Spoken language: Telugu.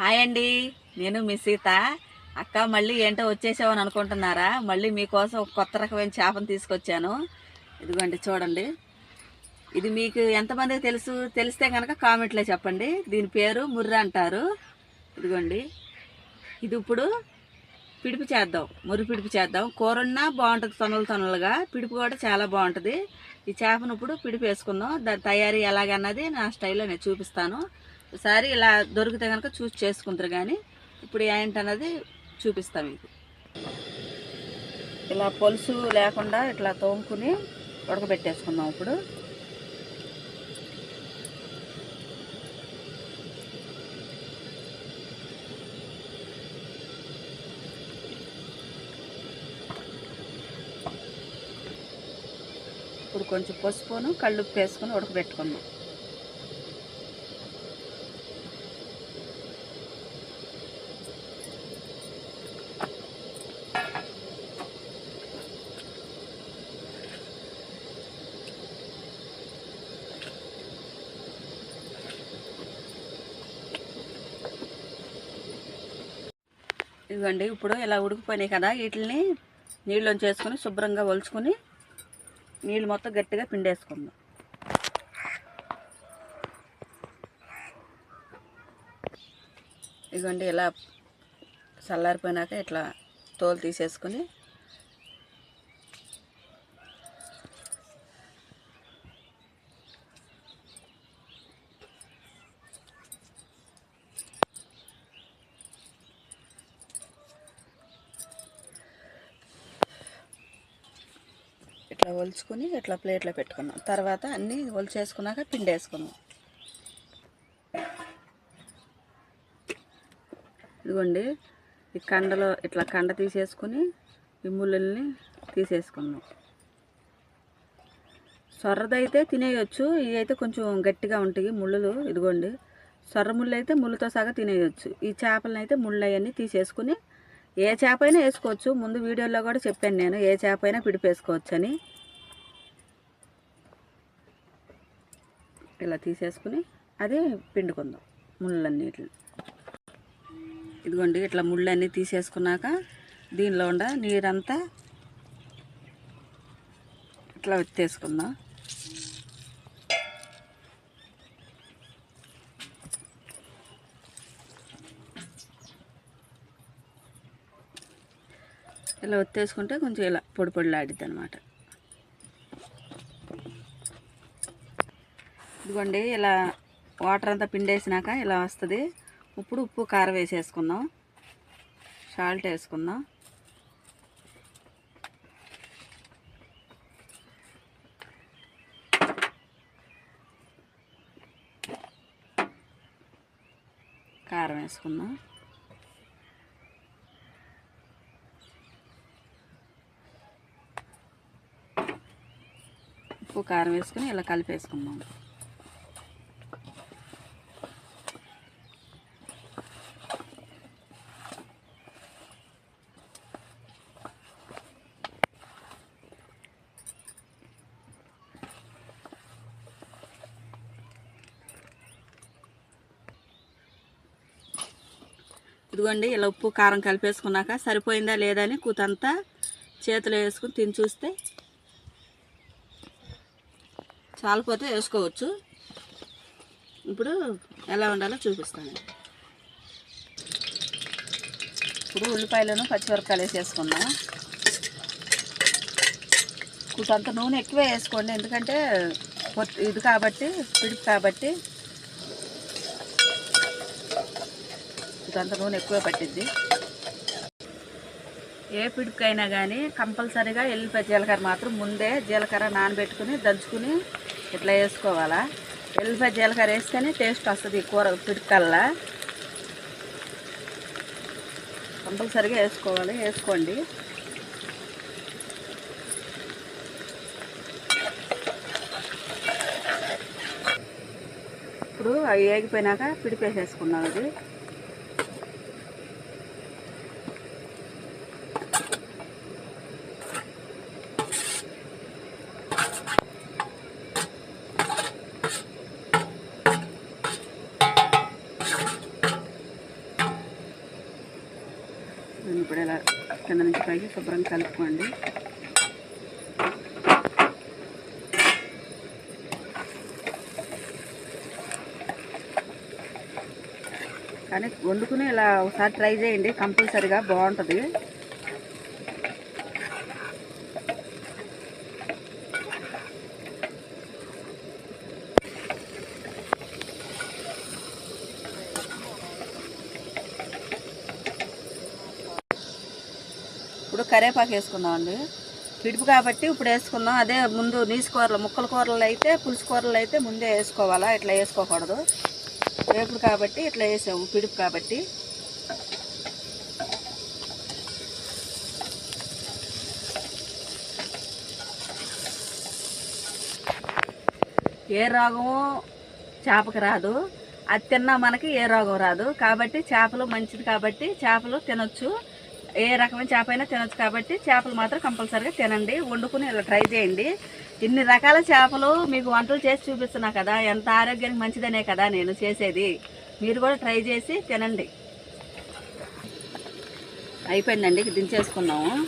హాయ్ అండి. నేను మీ సీత. అక్క మళ్ళీ ఏంటో వచ్చేసావని అనుకుంటున్నారా? మళ్ళీ మీకోసం ఒక కొత్త రకమైన చేపను తీసుకొచ్చాను. ఇదిగోండి చూడండి. ఇది మీకు ఎంతమందికి తెలుసు? తెలిస్తే కనుక కామెంట్లో చెప్పండి. దీని పేరు ముర్ర అంటారు. ఇదిగోండి. ఇది ఇప్పుడు పిడుపు చేద్దాం. మురి పిడుపు చేద్దాం. కూరన్నా బాగుంటుంది తొనలు తొనలుగా. పిడుపు కూడా చాలా బాగుంటుంది. ఈ చేపను ఇప్పుడు పిడుపు వేసుకుందాం. దాని తయారీ ఎలాగన్నది నా స్టైల్లో నేను చూపిస్తాను. ఒకసారి ఇలా దొరికితే కనుక చూసి చేసుకుంటారు కానీ ఇప్పుడు ఏంటన్నది చూపిస్తాం మీకు. ఇలా పొలుసు లేకుండా ఇట్లా తోముకుని ఉడకబెట్టేసుకుందాం ఇప్పుడు. ఇప్పుడు కొంచెం పసుపును కళ్ళుప్పు వేసుకొని ఉడకబెట్టుకుందాం. ఇదిగోండి ఇప్పుడు ఇలా ఉడికిపోయినాయి కదా వీటిని నీళ్ళలోంచి వేసుకొని శుభ్రంగా ఒలుచుకుని నీళ్ళు మొత్తం గట్టిగా పిండేసుకుందాం. ఇదిగోండి ఇలా చల్లారిపోయినాక ఇట్లా తోలు తీసేసుకొని ఇట్లా ఒలుచుకుని ఇట్లా ప్లేట్లో పెట్టుకున్నాం. తర్వాత అన్నీ ఒలిచేసుకున్నాక పిండి వేసుకున్నాం. ఇదిగోండి ఈ కండలో ఇట్లా కండ తీసేసుకుని ఈ ముళ్ళని తీసేసుకున్నాం. సొర్రదైతే తినేయచ్చు ఇవి అయితే కొంచెం గట్టిగా ఉంటాయి ముళ్ళులు. ఇదిగోండి సొర్ర ముళ్ళు అయితే ముళ్ళుతో సగా తినేయొచ్చు. ఈ చేపలను అయితే ముళ్ళు అవన్నీ తీసేసుకుని ఏ చేప అయినా వేసుకోవచ్చు. ముందు వీడియోలో కూడా చెప్పాను నేను ఏ చేప అయినా పిడిపేసుకోవచ్చు అని ఇలా తీసేసుకుని అది పిండుకుందాం ముళ్ళన్నిటిని. ఇదిగోండి ఇట్లా ముళ్ళన్నీ తీసేసుకున్నాక దీనిలో ఉండ నీరంతా ఇట్లా ఎత్తేసుకుందాం ఇలా ఒత్తేసుకుంటే కొంచెం ఇలా పొడి పొడిలాడిద్ది అనమాట ఇదిగోండి ఇలా వాటర్ అంతా పిండేసినాక ఇలా వస్తుంది. ఇప్పుడు ఉప్పు కారం వేసేసుకుందాం. సాల్ట్ వేసుకుందాం. కారం వేసుకుందాం. ఉప్పు కారం వేసుకుని ఇలా కలిపేసుకుందాం. ఇదిగోండి ఇలా ఉప్పు కారం కలిపేసుకున్నాక సరిపోయిందా లేదా అని కూతంతా చేతిలో వేసుకుని తిని చూస్తే చాలిపోతే వేసుకోవచ్చు. ఇప్పుడు ఎలా ఉండాలో చూపిస్తాను. ఇప్పుడు ఉల్లిపాయలను పచ్చిమిరపకాయలు వేసేసుకుందాం. కొంత నూనె ఎక్కువ వేసుకోండి ఎందుకంటే ఇది కాబట్టి పిడుపు కాబట్టి కొంత నూనె ఎక్కువ పట్టిద్ది. ఏ పిడుకైనా కానీ కంపల్సరీగా ఎల్లిపాయ జీలకర్ర మాత్రం ముందే జీలకర్ర నానబెట్టుకుని దంచుకుని ఇట్లా వేసుకోవాలా. ఎల్లిపాయ జీలకర్ర వేస్తేనే టేస్ట్ వస్తుంది కూర పిడుకల్లా. కంపల్సరీగా వేసుకోవాలి వేసుకోండి. ఇప్పుడు అవి వేగిపోయినాక పిడిపేసేసుకున్నాం అది. దీన్ని ఇప్పుడు ఇలా కింద నుంచి పైకి శుభ్రంగా కలుపుకోండి. కానీ వండుకుని ఇలా ఒకసారి ట్రై చేయండి కంపల్సరిగా బాగుంటుంది. కరేపాకు వేసుకుందామండి పిడుపు కాబట్టి ఇప్పుడు వేసుకుందాం. అదే ముందు నీసు కూరలు ముక్కల కూరలు అయితే పులుసు కూరలు అయితే ముందే వేసుకోవాలా? ఇట్లా వేసుకోకూడదు. వేపుడు కాబట్టి ఇట్లా వేసాము పిడుపు కాబట్టి. ఏ రోగము చేపకి రాదు. అది తిన్నా మనకి ఏ రోగం రాదు. కాబట్టి చేపలు మంచిది కాబట్టి చేపలు తినొచ్చు. ఏ రకమైన చేప అయినా తినొచ్చు కాబట్టి చేపలు మాత్రం కంపల్సరీగా తినండి. వండుకుని ఇలా ట్రై చేయండి. ఇన్ని రకాల చేపలు మీకు వంటలు చేసి చూపిస్తున్నా కదా ఎంత ఆరోగ్యానికి మంచిదనే కదా నేను చేసేది. మీరు కూడా ట్రై చేసి తినండి. అయిపోయిందండి దించేసుకున్నాము.